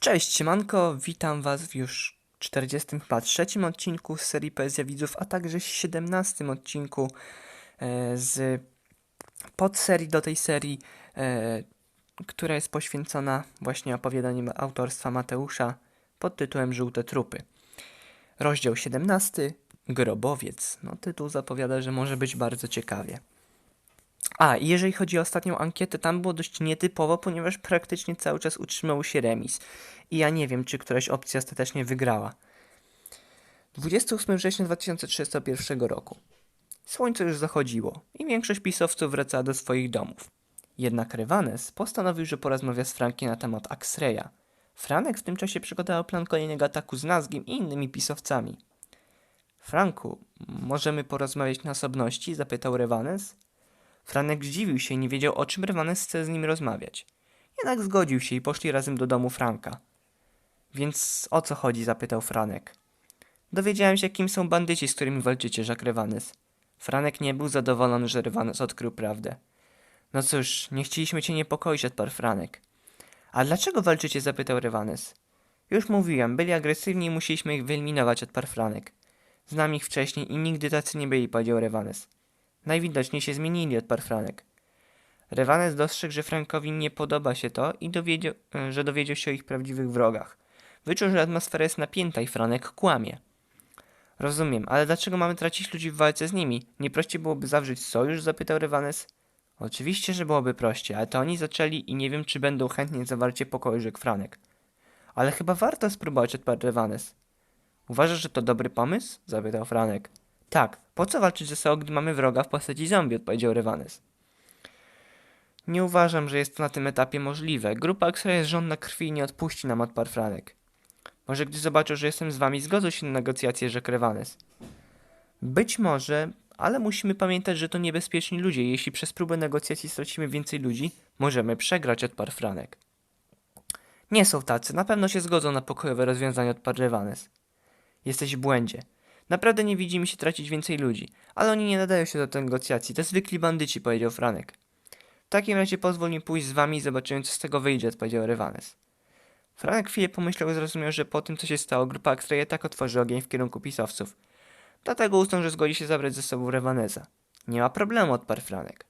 Cześć, siemanko, witam was w już 43 odcinku z serii Poezja Widzów, a także 17 odcinku e, z podserii do tej serii, e, która jest poświęcona właśnie opowiadaniom autorstwa Mateusza pod tytułem Żółte Trupy. Rozdział 17, Grobowiec. No tytuł zapowiada, że może być bardzo ciekawie. A, i jeżeli chodzi o ostatnią ankietę, tam było dość nietypowo, ponieważ praktycznie cały czas utrzymał się remis. I ja nie wiem, czy któraś opcja ostatecznie wygrała. 28 września 2031 roku. Słońce już zachodziło i większość pisowców wracała do swoich domów. Jednak Rewanes postanowił, że porozmawia z Frankiem na temat Axreya. Franek w tym czasie przygotował plan kolejnego ataku z Nazgiem i innymi pisowcami. Franku, możemy porozmawiać na osobności? zapytał Rewanes. Franek zdziwił się i nie wiedział, o czym Rewanes chce z nim rozmawiać. Jednak zgodził się i poszli razem do domu Franka. Więc o co chodzi? zapytał Franek. Dowiedziałem się, kim są bandyci, z którymi walczycie, rzekł Rewanes. Franek nie był zadowolony, że Rewanes odkrył prawdę. No cóż, nie chcieliśmy cię niepokoić, odparł Franek. A dlaczego walczycie? zapytał Rewanes. Już mówiłem, byli agresywni i musieliśmy ich wyeliminować, odparł Franek. Znam ich wcześniej i nigdy tacy nie byli, powiedział Rewanes. Najwidoczniej się zmienili, odparł Franek. Rewanes dostrzegł, że Frankowi nie podoba się to i dowiedział, e, że dowiedział się o ich prawdziwych wrogach. Wyczuł, że atmosfera jest napięta i Franek kłamie. Rozumiem, ale dlaczego mamy tracić ludzi w walce z nimi? Nie prościej byłoby zawrzeć sojusz? zapytał Rewanes. Oczywiście, że byłoby prościej, ale to oni zaczęli i nie wiem, czy będą chętnie zawarcie pokoju, rzekł Franek. Ale chyba warto spróbować, odparł Rewanes. Uważasz, że to dobry pomysł? zapytał Franek. Tak, po co walczyć ze sobą, gdy mamy wroga w postaci zombie, odpowiedział Rewanes. Nie uważam, że jest to na tym etapie możliwe. Grupa, która jest żądna krwi nie odpuści nam, odparł Franek. Może gdy zobaczą, że jestem z wami, zgodzą się na negocjacje, rzekł Rewanes. Być może, ale musimy pamiętać, że to niebezpieczni ludzie. Jeśli przez próbę negocjacji stracimy więcej ludzi, możemy przegrać, odparł Franek. Nie są tacy, na pewno się zgodzą na pokojowe rozwiązanie, odparł Rewanes. Jesteś w błędzie. Naprawdę nie widzi mi się tracić więcej ludzi, ale oni nie nadają się do negocjacji. To zwykli bandyci, powiedział Franek. W takim razie pozwól mi pójść z wami i zobaczymy, co z tego wyjdzie, odpowiedział Rewanes. Franek chwilę pomyślał i zrozumiał, że po tym, co się stało, grupa Axtreya tak otworzy ogień w kierunku pisowców. Dlatego uznał, że zgodzi się zabrać ze sobą Rewanesa. Nie ma problemu, odparł Franek.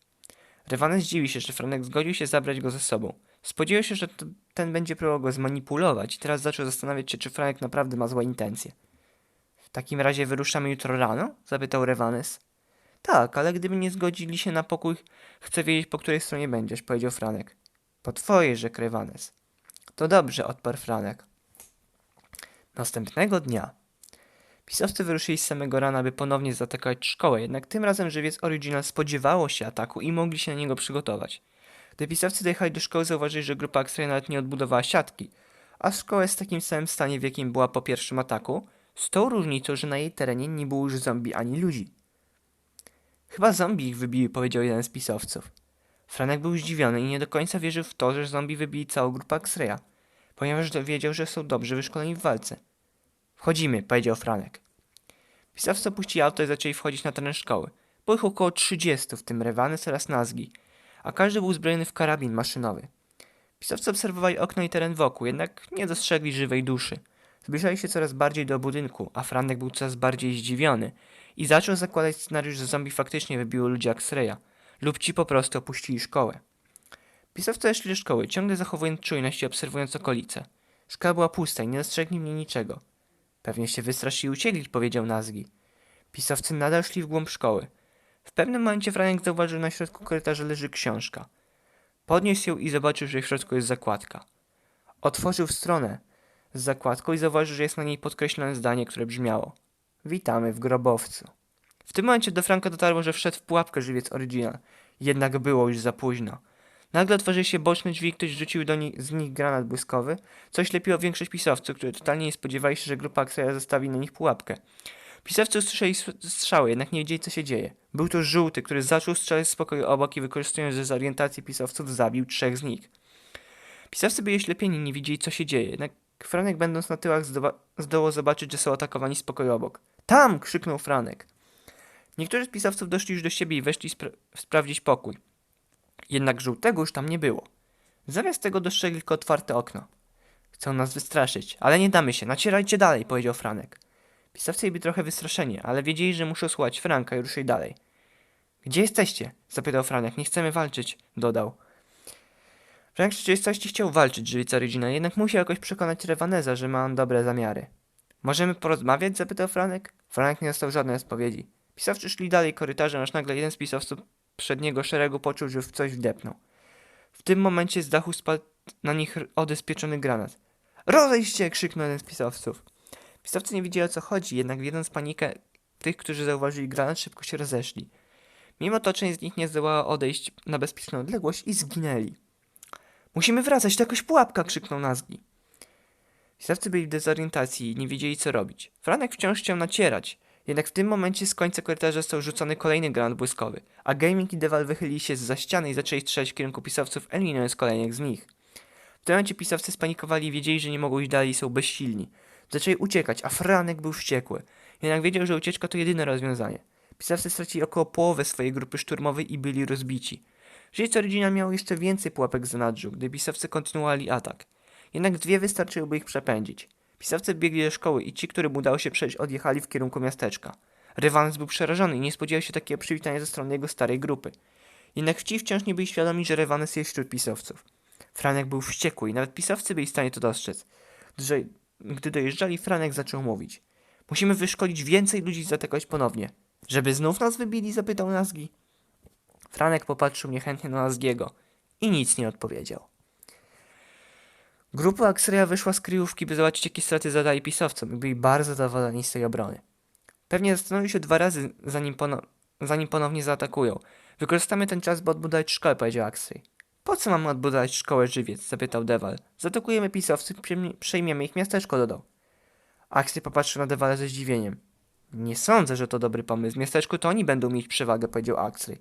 Rewanes dziwi się, że Franek zgodził się zabrać go ze sobą. Spodziewał się, że ten będzie próbował go zmanipulować i teraz zaczął zastanawiać się, czy Franek naprawdę ma złe intencje. Takim razie wyruszamy jutro rano? zapytał Rewanes. Tak, ale gdyby nie zgodzili się na pokój, chcę wiedzieć, po której stronie będziesz, powiedział Franek. Po twojej, rzekł Rewanes. To dobrze, odparł Franek. Następnego dnia pisowcy wyruszyli z samego rana, by ponownie zaatakować szkołę, jednak tym razem żywiec Original spodziewało się ataku i mogli się na niego przygotować. Gdy pisowcy dojechali do szkoły, zauważyli, że grupa X-Ray nawet nie odbudowała siatki, a szkoła jest w takim samym stanie, w jakim była po pierwszym ataku, z tą różnicą, że na jej terenie nie było już zombie ani ludzi. Chyba zombie ich wybiły, powiedział jeden z pisowców. Franek był zdziwiony i nie do końca wierzył w to, że zombie wybili całą grupę X-Raya, ponieważ wiedział, że są dobrze wyszkoleni w walce. Wchodzimy, powiedział Franek. Pisowcy opuścili auto i zaczęli wchodzić na teren szkoły. Było ich około 30, w tym Rewanes oraz Nazgi, a każdy był uzbrojony w karabin maszynowy. Pisowcy obserwowali okno i teren wokół, jednak nie dostrzegli żywej duszy. Zbliżali się coraz bardziej do budynku, a Franek był coraz bardziej zdziwiony i zaczął zakładać scenariusz, że zombie faktycznie wybiło ludzi X-Raya lub ci po prostu opuścili szkołę. Pisowcy szli do szkoły, ciągle zachowując czujność i obserwując okolice. Szkoła była pusta i nie dostrzegli mnie niczego. Pewnie się wystraszyli i uciekli, powiedział Nazgi. Pisowcy nadal szli w głąb szkoły. W pewnym momencie Franek zauważył, że na środku korytarza leży książka. Podniósł ją i zobaczył, że w środku jest zakładka. Otworzył stronę z zakładką i zauważył, że jest na niej podkreślone zdanie, które brzmiało Witamy w grobowcu. W tym momencie do Franka dotarło, że wszedł w pułapkę żywiec Original. Jednak było już za późno. Nagle otworzyły się boczne drzwi, ktoś rzucił do nich, z nich granat błyskowy, coś lepiło większość pisowców, którzy totalnie nie spodziewali się, że grupa Axeya zostawi na nich pułapkę. Pisowcy usłyszeli strzały, jednak nie wiedzieli, co się dzieje. Był to żółty, który zaczął strzelać z pokoju obok i wykorzystując dezorientację pisowców, zabił trzech z nich. Pisowcy byli oślepieni, nie widzieli, co się dzieje, jednak Franek, będąc na tyłach, zdołał zobaczyć, że są atakowani z pokoju obok. Tam! krzyknął Franek. Niektórzy z pisowców doszli już do siebie i weszli spra sprawdzić pokój. Jednak żółtego już tam nie było. Zamiast tego dostrzegli tylko otwarte okno. Chcą nas wystraszyć, ale nie damy się, nacierajcie dalej, powiedział Franek. Pisowcy byli trochę wystraszeni, ale wiedzieli, że muszą słuchać Franka i ruszyli dalej. Gdzie jesteście? zapytał Franek. Nie chcemy walczyć, dodał. Frank w rzeczywistości chciał walczyć, żywica rodzina, jednak musiał jakoś przekonać Rewaneza, że ma on dobre zamiary. Możemy porozmawiać? zapytał Franek. Franek nie dostał żadnej odpowiedzi. Pisowcy szli dalej korytarzem, aż nagle jeden z pisowców przedniego szeregu poczuł, że w coś wdepnął. W tym momencie z dachu spadł na nich odespieczony granat. Rozejść się! krzyknął jeden z pisowców. Pisowcy nie wiedzieli o co chodzi, jednak wiedząc panikę tych, którzy zauważyli granat, szybko się rozeszli. Mimo to część z nich nie zdołała odejść na bezpieczną odległość i zginęli. Musimy wracać, to jakaś pułapka! krzyknął Nazgi. Pisowcy byli w dezorientacji i nie wiedzieli co robić. Franek wciąż chciał nacierać, jednak w tym momencie z końca korytarza został rzucony kolejny granat błyskowy, a Gaming i Deval wychylili się za ściany i zaczęli strzelać w kierunku pisowców, eliminując kolejnych z nich. W tym momencie pisowcy spanikowali i wiedzieli, że nie mogą iść dalej i są bezsilni. Zaczęli uciekać, a Franek był wściekły. Jednak wiedział, że ucieczka to jedyne rozwiązanie. Pisowcy stracili około połowę swojej grupy szturmowej i byli rozbici. Życie rodzina miało jeszcze więcej pułapek w zanadrzu, gdy pisowcy kontynuowali atak. Jednak dwie wystarczyłyby ich przepędzić. Pisowcy biegli do szkoły i ci, którym udało się przejść, odjechali w kierunku miasteczka. Rywans był przerażony i nie spodziewał się takiego przywitania ze strony jego starej grupy. Jednak ci wciąż nie byli świadomi, że Rewanes jest wśród pisowców. Franek był wściekły i nawet pisowcy byli w stanie to dostrzec. Gdy dojeżdżali, Franek zaczął mówić. Musimy wyszkolić więcej ludzi i zaatakować ponownie. Żeby znów nas wybili? zapytał Nazgi. Franek popatrzył niechętnie na Nazgiego i nic nie odpowiedział. Grupa Axreya wyszła z kryjówki, by zobaczyć, jakie straty zadali pisowcom i byli bardzo zadowoleni z tej obrony. Pewnie zastanowili się dwa razy, zanim, pono zanim ponownie zaatakują. Wykorzystamy ten czas, by odbudować szkołę, powiedział Axrey. Po co mamy odbudować szkołę żywiec? zapytał Dewal. Zaatakujemy pisowców, przejmiemy ich miasteczko, dodał. Axrey popatrzył na Dewala ze zdziwieniem. Nie sądzę, że to dobry pomysł. W miasteczku to oni będą mieć przewagę, powiedział Axley.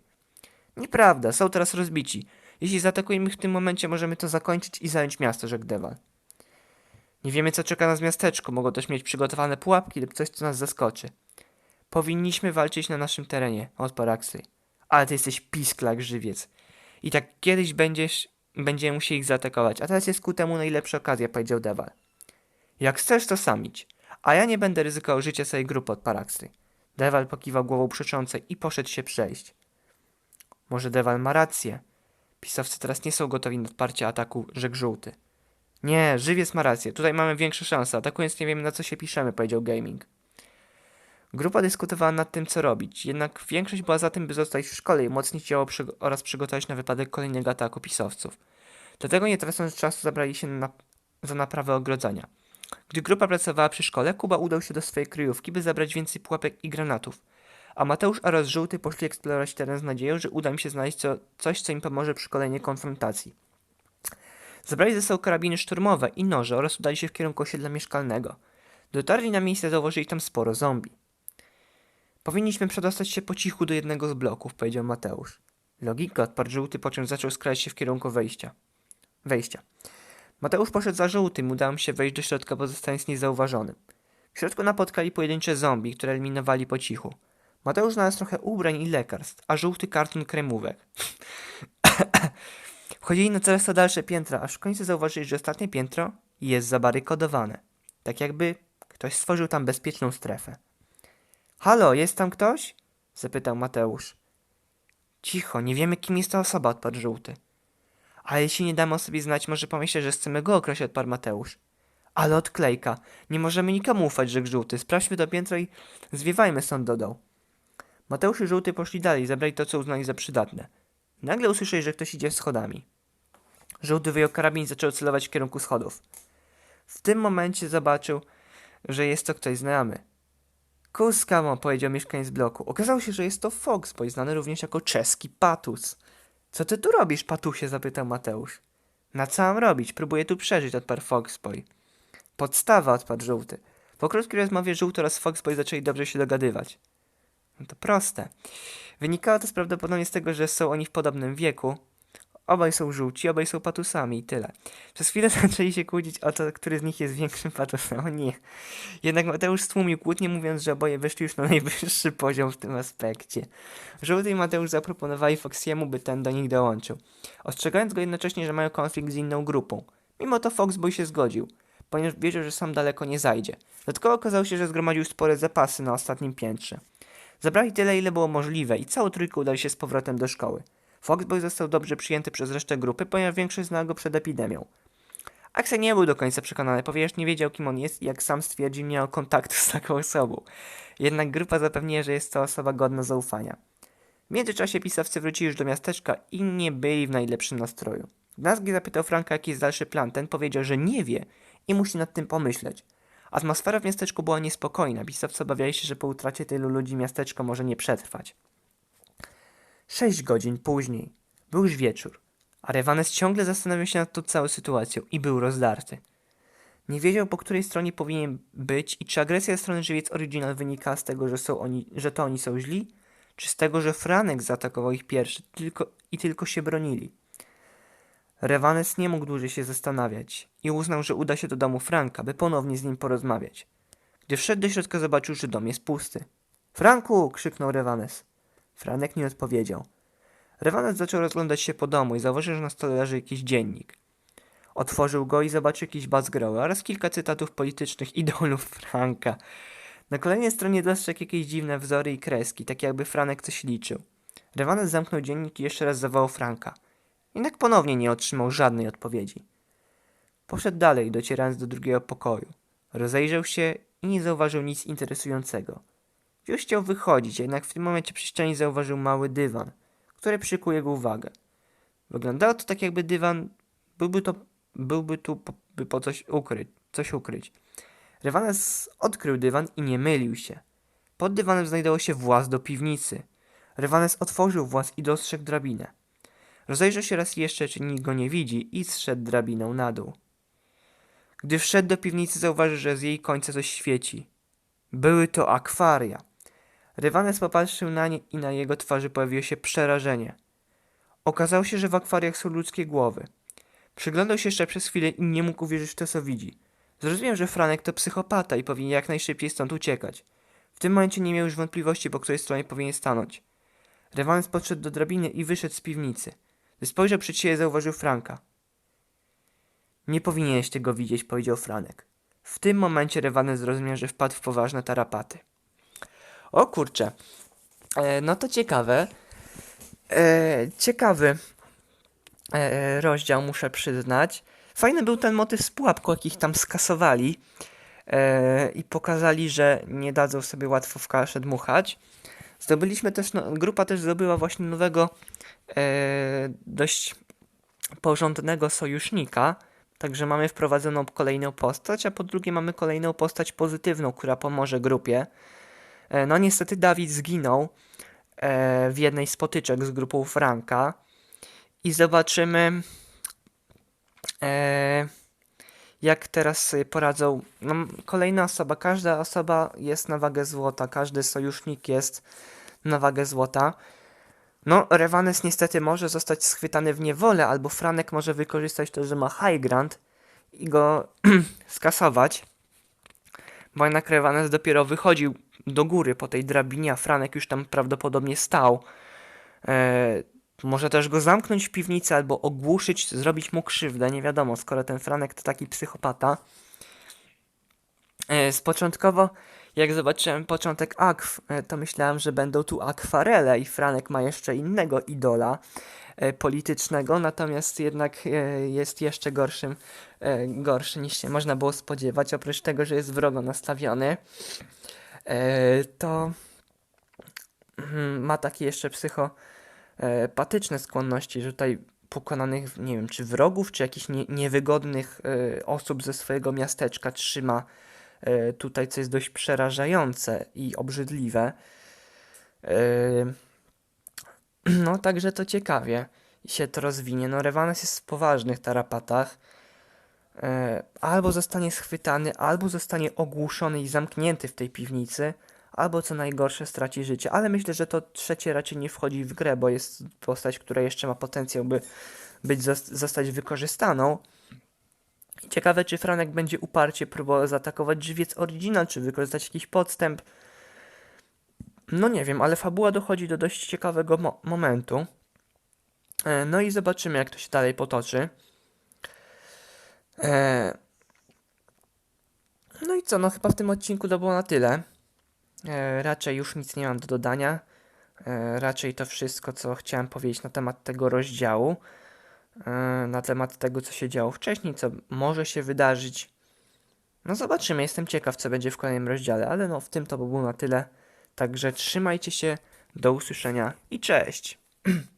Nieprawda, są teraz rozbici. Jeśli zaatakujemy ich w tym momencie, możemy to zakończyć i zająć miasto, rzekł Dewal. Nie wiemy, co czeka nas w miasteczku. Mogą też mieć przygotowane pułapki lub coś, co nas zaskoczy. Powinniśmy walczyć na naszym terenie, odparł Axley. Ale ty jesteś pisklak żywiec. I tak kiedyś będziesz, będziemy musieli ich zaatakować, a teraz jest ku temu najlepsza okazja, powiedział Dewal. Jak chcesz, to sam idź. A ja nie będę ryzykował życia swojej grupy od Paraxy. Dewal pokiwał głową przeczącej i poszedł się przejść. Może Dewal ma rację. Pisowcy teraz nie są gotowi na odparcie ataku, rzekł żółty. Nie, żywiec ma rację. Tutaj mamy większe szanse. Atakując nie wiemy na co się piszemy, powiedział Gaming. Grupa dyskutowała nad tym, co robić, jednak większość była za tym, by zostać w szkole i umocnić ciało przygo- oraz przygotować na wypadek kolejnego ataku pisowców. Dlatego nie tracąc czasu zabrali się na, za naprawę ogrodzenia. Gdy grupa pracowała przy szkole, Kuba udał się do swojej kryjówki, by zabrać więcej pułapek i granatów. A Mateusz oraz Żółty poszli eksplorować teren z nadzieją, że uda im się znaleźć co, coś, co im pomoże przy kolejnej konfrontacji. Zabrali ze sobą karabiny szturmowe i noże oraz udali się w kierunku osiedla mieszkalnego. Dotarli na miejsce, zauważyli tam sporo zombie. Powinniśmy przedostać się po cichu do jednego z bloków, powiedział Mateusz. Logika, odparł żółty, po czym zaczął skrać się w kierunku wejścia. Wejścia. Mateusz poszedł za żółtym, udało mu się wejść do środka, pozostając niezauważonym. W środku napotkali pojedyncze zombie, które eliminowali po cichu. Mateusz znalazł trochę ubrań i lekarstw, a żółty karton kremówek. Wchodzili na coraz to dalsze piętra, aż w końcu zauważyli, że ostatnie piętro jest zabarykodowane. Tak jakby ktoś stworzył tam bezpieczną strefę. Halo, jest tam ktoś? zapytał Mateusz. Cicho, nie wiemy kim jest ta osoba, odparł żółty. Ale jeśli nie damy o sobie znać, może pomyśleć, że chcemy go okraść, odparł Mateusz. Ale odklejka. Nie możemy nikomu ufać, rzekł żółty. Sprawdźmy to piętro i zwiewajmy stąd, dodał. Mateusz i żółty poszli dalej zabrali to, co uznali za przydatne. Nagle usłyszeli, że ktoś idzie schodami. Żółty wyjął karabin i zaczął celować w kierunku schodów. W tym momencie zobaczył, że jest to ktoś znajomy. Kuskamo, powiedział mieszkaniec bloku. Okazało się, że jest to Foxboy, znany również jako czeski Patus. Co ty tu robisz, Patusie? zapytał Mateusz. Na co mam robić? Próbuję tu przeżyć, odparł Foxboy. Podstawa, odparł żółty. Po krótkiej rozmowie żółty oraz Foxboy zaczęli dobrze się dogadywać. No to proste. Wynikało to prawdopodobnie z tego, że są oni w podobnym wieku. Obaj są żółci, obaj są patusami i tyle. Przez chwilę zaczęli się kłócić o to, który z nich jest większym patusem. O nie. Jednak Mateusz stłumił kłótnię, mówiąc, że oboje weszli już na najwyższy poziom w tym aspekcie. Żółty i Mateusz zaproponowali Foxiemu, by ten do nich dołączył. Ostrzegając go jednocześnie, że mają konflikt z inną grupą. Mimo to Foxboy się zgodził. ponieważ wiedział, że sam daleko nie zajdzie. Dodatkowo okazało się, że zgromadził spore zapasy na ostatnim piętrze. Zabrali tyle, ile było możliwe i całą trójkę udali się z powrotem do szkoły. Foxboy został dobrze przyjęty przez resztę grupy, ponieważ większość znała go przed epidemią. Axel nie był do końca przekonany, ponieważ nie wiedział, kim on jest i jak sam stwierdził, miał kontaktu z taką osobą. Jednak grupa zapewniła, że jest to osoba godna zaufania. W międzyczasie pisowcy wrócili już do miasteczka i nie byli w najlepszym nastroju. Nazgi zapytał Franka, jaki jest dalszy plan. Ten powiedział, że nie wie i musi nad tym pomyśleć. Atmosfera w miasteczku była niespokojna. Pisowcy obawiali się, że po utracie tylu ludzi miasteczko może nie przetrwać. Sześć godzin później. Był już wieczór, a Rewanes ciągle zastanawiał się nad tą całą sytuacją i był rozdarty. Nie wiedział, po której stronie powinien być i czy agresja strony żywiec Original wynika z tego, że, są oni, że to oni są źli, czy z tego, że Franek zaatakował ich pierwszy tylko, i tylko się bronili. Rewanes nie mógł dłużej się zastanawiać i uznał, że uda się do domu Franka, by ponownie z nim porozmawiać. Gdy wszedł do środka, zobaczył, że dom jest pusty. Franku! krzyknął Rewanes. Franek nie odpowiedział. Rewanes zaczął rozglądać się po domu i zauważył, że na stole leży jakiś dziennik. Otworzył go i zobaczył jakiś bazgroły oraz kilka cytatów politycznych idolów Franka. Na kolejnej stronie dostrzegł jakieś dziwne wzory i kreski, tak jakby Franek coś liczył. Rewanes zamknął dziennik i jeszcze raz zawołał Franka. Jednak ponownie nie otrzymał żadnej odpowiedzi. Poszedł dalej, docierając do drugiego pokoju. Rozejrzał się i nie zauważył nic interesującego. Już chciał wychodzić, jednak w tym momencie przy ścianie zauważył mały dywan, który przykuł jego uwagę. Wyglądało to tak, jakby dywan byłby to byłby tu, po, by po coś ukryć, coś ukryć. Rewanes odkrył dywan i nie mylił się. Pod dywanem znajdował się właz do piwnicy. Rewanes otworzył właz i dostrzegł drabinę. Rozejrzał się raz jeszcze, czy nikt go nie widzi i zszedł drabiną na dół. Gdy wszedł do piwnicy, zauważył, że z jej końca coś świeci. Były to akwaria. Rewanes popatrzył na nie i na jego twarzy pojawiło się przerażenie. Okazało się, że w akwariach są ludzkie głowy. Przyglądał się jeszcze przez chwilę i nie mógł uwierzyć w to, co widzi. Zrozumiał, że Franek to psychopata i powinien jak najszybciej stąd uciekać. W tym momencie nie miał już wątpliwości, po której stronie powinien stanąć. Rewanes podszedł do drabiny i wyszedł z piwnicy. Gdy spojrzał przed siebie, zauważył Franka. Nie powinieneś tego widzieć, powiedział Franek. W tym momencie Rewanes zrozumiał, że wpadł w poważne tarapaty. O kurczę. E, no to ciekawe. E, ciekawy e, rozdział, muszę przyznać. Fajny był ten motyw z pułapką, jakich tam skasowali e, i pokazali, że nie dadzą sobie łatwo w kaszę dmuchać. Zdobyliśmy też, no, grupa też zdobyła właśnie nowego, dość porządnego sojusznika. Także mamy wprowadzoną kolejną postać, a po drugie mamy kolejną postać pozytywną, która pomoże grupie. E, no niestety Dawid zginął e, w jednej z potyczek z grupą Franka. I zobaczymy, e, jak teraz poradzą. No, kolejna osoba, każda osoba jest na wagę złota, każdy sojusznik jest na wagę złota. No, Rewanes niestety może zostać schwytany w niewolę, albo Franek może wykorzystać to, że ma high grant i go skasować. Bo jednak Rewanes dopiero wychodził do góry po tej drabinie, a Franek już tam prawdopodobnie stał. E, może też go zamknąć w piwnicy albo ogłuszyć, zrobić mu krzywdę, nie wiadomo, skoro ten Franek to taki psychopata. E, z początkowo, jak zobaczyłem początek akw, e, to myślałem, że będą tu akwarele i Franek ma jeszcze innego idola e, politycznego, natomiast jednak e, jest jeszcze gorszym, gorszy niż się można było spodziewać, oprócz tego, że jest wrogo nastawiony, to mm, ma takie jeszcze psycho e, patyczne skłonności, że tutaj pokonanych, nie wiem, czy wrogów, czy jakichś nie, niewygodnych osób ze swojego miasteczka trzyma tutaj, co jest dość przerażające i obrzydliwe. E, no, także to ciekawie się to rozwinie. No, Rewanes jest w poważnych tarapatach. E, albo zostanie schwytany, albo zostanie ogłuszony i zamknięty w tej piwnicy, albo co najgorsze straci życie. Ale myślę, że to trzecie raczej nie wchodzi w grę, bo jest postać, która jeszcze ma potencjał, by być zos- zostać wykorzystaną. I Ciekawe, czy Franek będzie uparcie próbował zaatakować żywiec oryginal, czy wykorzystać jakiś podstęp. No nie wiem, ale fabuła dochodzi do dość ciekawego mo- momentu. E, no i zobaczymy, jak to się dalej potoczy. E, co, no chyba w tym odcinku to było na tyle. E, raczej już nic nie mam do dodania. Raczej to wszystko, co chciałem powiedzieć na temat tego rozdziału. E, na temat tego, co się działo wcześniej, co może się wydarzyć. No zobaczymy, jestem ciekaw, co będzie w kolejnym rozdziale, ale no w tym to by było na tyle. Także trzymajcie się, do usłyszenia i cześć!